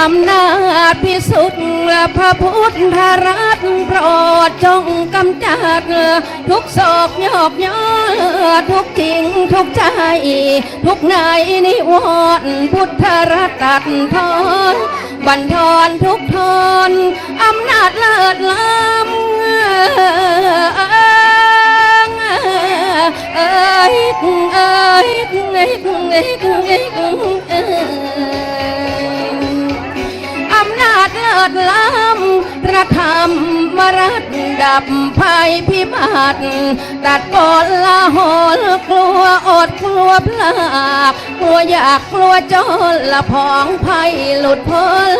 อำนาจพิสุทธิ์พระพุทธรัตน์โปรดจงกำจัดทุกศอกยอกยอทุกทิ้งทุกใจ ทุกนายนิวรณ์พุทธรัตน์ทอนบันทอนทุกทอนอำนาจเลิศล้ำ อำนาจเลิศล้ำประธรรมมรัดดับภัยพิบัติตัดกลละหนกลัวอดกลัวพลากกลัวอยากกลัวจนละพองภัยหลุดพ้น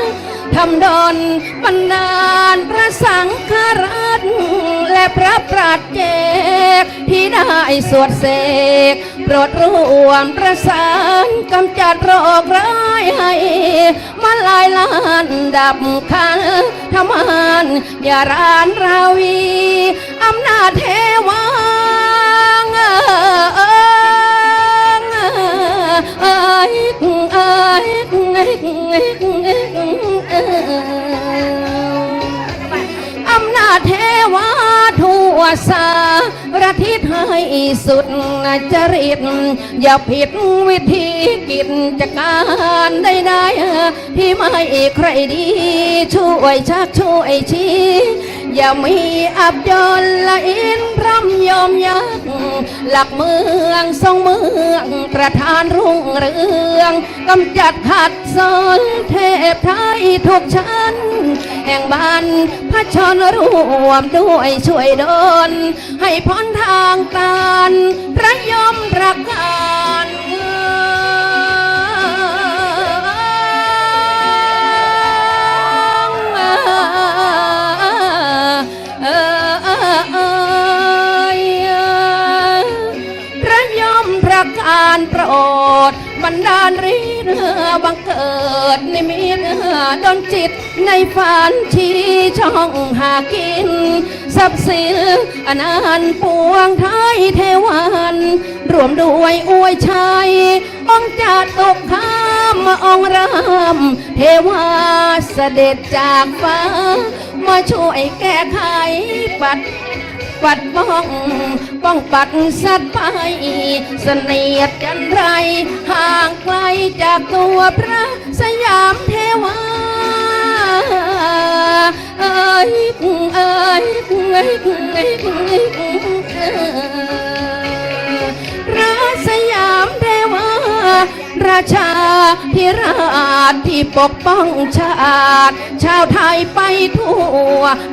ทำดนบันดาลพระสังฆรัตและพระปราชเจกที่ได้สวดเสก รดร่วมประสานกำจัดโรคร้ายให้มาลายล้านดับขันธมานอย่ารานราวีอำนาจเทวางเอยเอยอำนาจเทวาทั่ วสาระทิศให้สุดจริต อย่าผิดวิธีกิจการใดๆที่ไม่ใครดี ช่วยชักช่วยชี้ อย่ามีอับยนละอินพร่ำยอมยัก หลักเมืองทรงเมืองประธานรุ่งเรืองกำจัดขัดสนเทพไทยทุกชั้น แห่งบ้านพระชนรวมด้วยช่วยดลให้พ้นทางตานพระยมประกาศ ประการโปรดบันดาลฤทธิ์บังเกิดในมิตรดนจิตในฝันที่ช่องหากินทรัพย์สินอนันต์ปวงไทยเทวันรวมด้วยอวยชัยองจัดตกข้ามองรามเทวาเสด็จจากฟ้า มาช่วยแก้ไขปัด ปัดป้องป้องปัดสัตว์ไปเสนียดจันไร ห่างไกลจากตัวพระสยามเทวาเอ้ยเอ้ยเอ้ยเอ้ยเอ้ยเอ้ยพระสยามเทวาราชาธิราชที่ปกป้องชาติ ชาวไทยไปทั่ว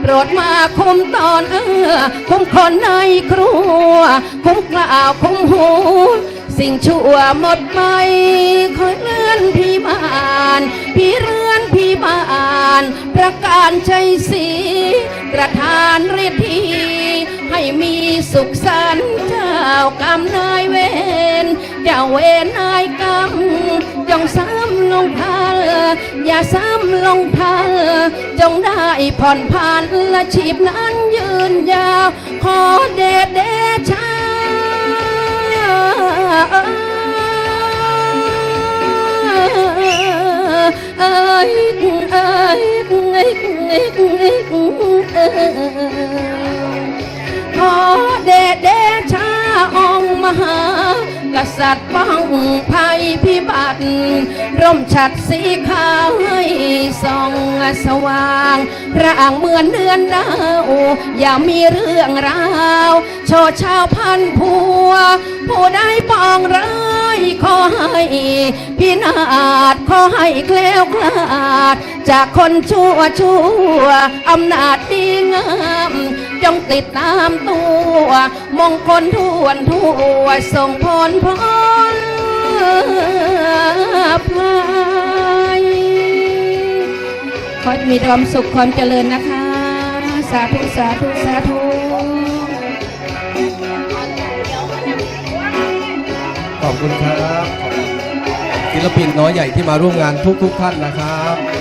โปรดมาคุ้มตอนเออคุ้มคนในครัว คุ้มกล่าวคุ้มหู สิ่งชั่วหมดไปคอยเลื่อนพี่บานพี่เรือนพี่บาน ประการใจสีประธานฤทธี สุขสันต์เจ้ากรรมนายเวรเจ้าเวรนายกรรมจงซ้ำลงทันอย่าซ้ำลงทันจงได้ผ่อนผันและชีพนั้นยืนยาว ขอเดชเดชาเอ้ยเอ้ยเอ้ยเอ้ยเอ้ย กษัตริย์ป้องภัยพิบัติ ร่มฉัดสีขาวให้ส่องสว่าง ร่างเหมือนเดือนดาว อย่ามีเรื่องราว โชว์ชาวพันผัว ผู้ได้ปองร้ายขอให้พินาศขอให้แคล้วคลาด จากคนชั่วชั่วอำนาจดีงามจงติดตามตัว มงคลทวนทั่วส่งผลพ้นภัยขอมีความสุขความเจริญนะคะ สาธุ สาธุ สาธุ คุณครับศิลปินน้อยใหญ่ที่มาร่วมงานทุกๆท่านนะครับ